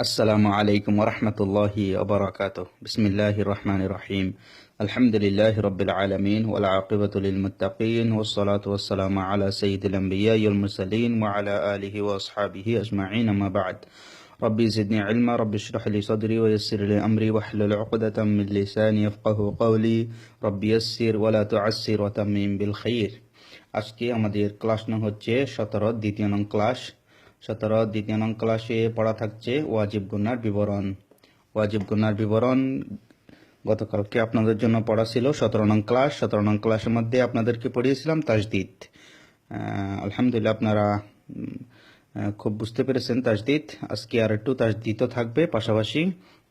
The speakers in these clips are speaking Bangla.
السلام عليكم ورحمة الله وبركاته بسم الله الرحمن الرحيم الحمد لله رب العالمين والعاقبة للمتقين والصلاة والسلام على سيد الأنبياء والمرسلين وعلى آله وأصحابه أجمعين ما بعد ربي زدني علما ربي اشرح لي صدري ويسر لي أمري واحلل عقدة من لساني يفقه قولي ربي يسر ولا تعسر وتمم بالخير আজকে আমাদের ক্লাস নং হচ্ছে সতেরো দ্বিতীয় নং ক্লাস সতেরো দ্বিতীয় নং ক্লাসে পড়া থাকছে ওয়াজিব গুনার বিবরণ। ওয়াজিব গুনার বিবরণ গতকালকে আপনাদের জন্য পড়া ছিল। সতেরো নং ক্লাস সতেরো নং ক্লাসের মধ্যে আপনাদেরকে পড়িয়েছিলাম তাজদিদ। আলহামদুলিল্লাহ আপনারা খুব বুঝতে পেরেছেন তাজদিদ। আজকে আর একটু তাজদিদও থাকবে পাশাপাশি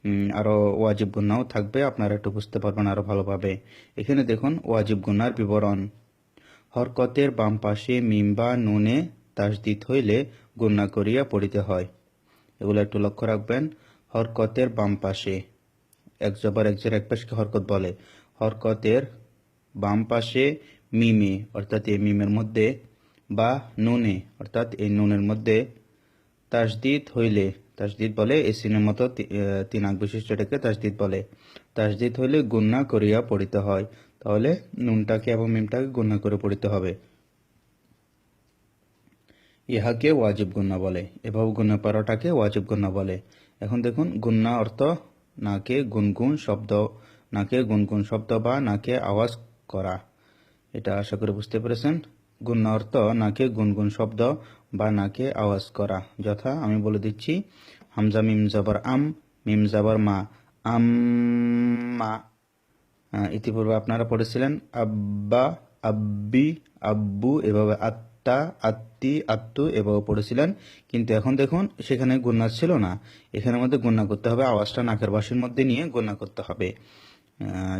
উম, আরও ওয়াজিব গুনাও থাকবে। আপনারা একটু বুঝতে পারবেন আরও ভালোভাবে। এখানে দেখুন ওয়াজিব গুনার বিবরণ। হরকতের বাম পাশে মিম্বা নুনে তাসদিদ হইলে গুণা করিয়া পড়িতে হয়। এগুলো একটু লক্ষ্য রাখবেন। হরকতের বাম পাশে, এক জবর এক জের এক পাশকে হরকত বলে। হরকতের বাম পাশে মিমে, অর্থাৎ এই মিমের মধ্যে, বা নুনে, অর্থাৎ এই নুনের মধ্যে তাসদিদ হইলে, তাসদিদ বলে এই সিনের মতো তিন আগ বিশিষ্টটাকে তাসদিদ বলে। তাসদিদ হইলে গুণা করিয়া পড়িতে হয়। তাহলে নুনটাকে এবং মিমটাকে গুণা করে পড়িতে হবে। ইহাকে ওয়াজিব গুন্না বলে, এভাবে গুন্না পড়াটাকে ওয়াজিব গুন্না বলে। এখন দেখুন গুন্না অর্থ নাকে গুনগুন শব্দ, নাকে গুনগুন শব্দ বা নাকে আওয়াজ করা। এটা আশা করে বুঝতে পেরেছেন। গুন্না অর্থ নাকে গুনগুন শব্দ বা নাকে আওয়াজ করা। যথা আমি বলে দিচ্ছি, হামজা মিম জাবার আম, মিম জাবার মা, আম মা। ইতিপূর্বে আপনারা পড়েছিলেন, আব্বা, আব্বি, আব্বু, এভাবে আত্মা আত্মি, আত্ম এভাবে পড়েছিলেন। কিন্তু এখন দেখুন, সেখানে গুন্না ছিল না। এখানের মধ্যে গুন্না করতে হবে, আওয়াজটা নাকের বাসির মধ্যে নিয়ে গুন্না করতে হবে।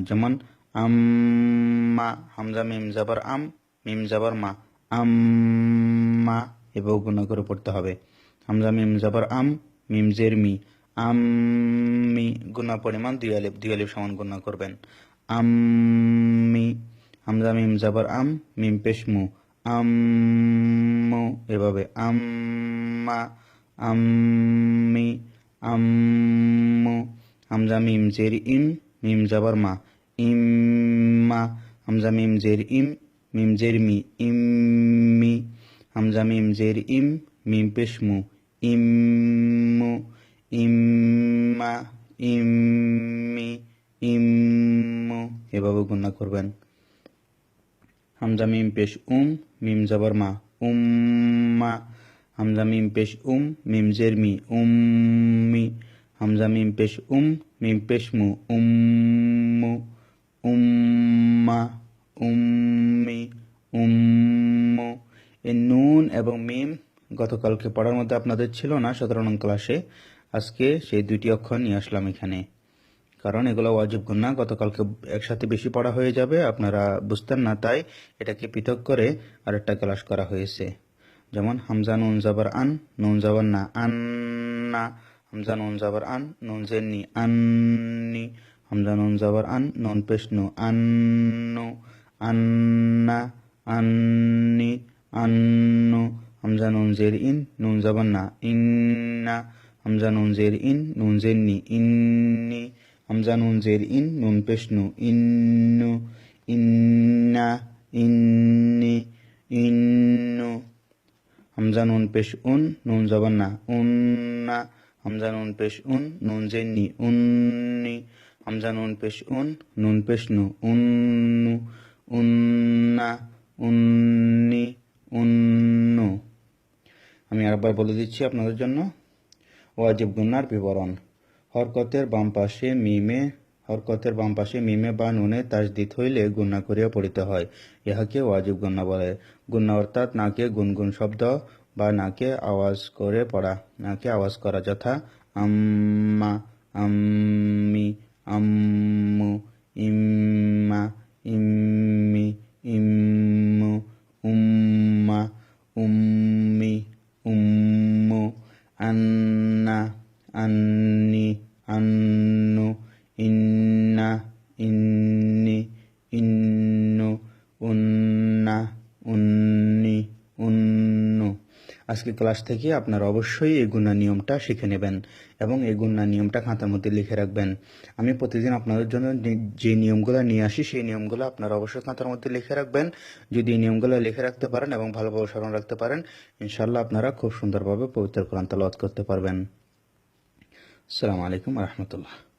যেমন, আম্মা, হামজা, মিম, জাবার, আম, মিম, জাবার, মা। আম্মা এভাবে গুন্না করে পড়তে হবে। হামজা, মিম, জাবার, আম, মিম, জের, মি। আম্মি গুণা পরিমাণ দুই আলিফ দুই আলিফ সমান গুণা করবেন। আম্মি, হামজা, মিম, জাবার, আম, মিম পেশমু আম্মু, এভাবে আম্মা, আম্মি, আম্মু, হামজা, মিম, জের, ইম, মিম, জাবার, মা, ইম্মা, হামজা, মিম, জের, ইম, মিম, জের, মি, ইম্মি, হামজা, মিম, জের, ইম, মিম পেশমু ইম্মু, ইম্মা, ইম্মি, ইম্মু, এভাবে গুণা করবেন। হামজা মিম পেশ উম মিম জবর মা উম্মা হামজা মিম পেশ উম মিম জের মি উম্মি হামজা মিম পেশ উম মিম পেশ মু উম্মু উম্মা উম্মি উম্মু এই নুন এবং মিম গতকালকে পড়ার মধ্যে আপনাদের ছিল না সতেরো নং ক্লাসে। আজকে সেই দুইটি অক্ষর নিয়ে আসলাম এখানে। কারণ এগুলো ওয়াজিব গুন্না গতকালকে একসাথে বেশি পড়া হয়ে যাবে, আপনারা বুঝতেন না, তাই এটাকে পৃথক করে আরেকটা ক্লাস করা হয়েছে। যেমন হামজা, নুন, জাবার, আন, নুন, জাবার, না আন্না হামজা, নুন, জাবার, আন, নুন জেননি আন্নি হামজা, নুন, জাবার, আন, নুন পেশনু আন্নু আন্না আন্নি আন্নু হামজা, নুন, জের, ইন, নুন, জাবার, না ইন্না হামজা, নুন, জের, ইন, নুন জেননি ইন্নি হামজা নুন জের ইন, নুন পেশনু ইন্নু, ইন্না, ইন্নি, ইন্নু। হামজা নুন পেশ উন, নুন জবান না, উন্না। হামজা নুন পেশ উন, নুন জেননি উন্নি। হামজা নুন পেশ উন, নুন পেশনু, উন্নু। উন্না, উন্নি, উন্নু। আমি আরেকবার বলে দিচ্ছি আপনাদের জন্য। ওয়াজিব গুন্নার বিবরণ। হরকতের বাম পাশে মিমে, হরকতের বাম পাশে মিমে বা নুনে তাজদিদ হইলে গুন্না করিয়া পড়িতে হয়। ইহাকে ওয়াজিব গুন্না বলে। গুন্না অর্থাৎ নাকে গুনগুন শব্দ বা নাকে আওয়াজ করে পড়া। নাকে আওয়াজ করা যথা আম্মা, আম্মি, আম্মু, ইম্মা, ইম্মি, ইম্মু। ইন্না ইন্নি উন্না উন্নি উন্নু আজকে ক্লাস থেকে আপনারা অবশ্যই এই গুণা নিয়মটা শিখে নেবেন এবং এই গুণা নিয়মটা খাতার মধ্যে লিখে রাখবেন। আমি প্রতিদিন আপনাদের জন্য যে নিয়মগুলো নিয়ে আসি, সেই নিয়মগুলো আপনারা অবশ্যই খাতার মধ্যে লিখে রাখবেন। যদি এই নিয়মগুলো লিখে রাখতে পারেন এবং ভালোভাবে স্মরণ রাখতে পারেন ইনশাল্লাহ আপনারা খুব সুন্দরভাবে পবিত্র কোরআন তালাওয়াত করতে পারবেন। আসসালামু আলাইকুম রহমতুল্লাহ।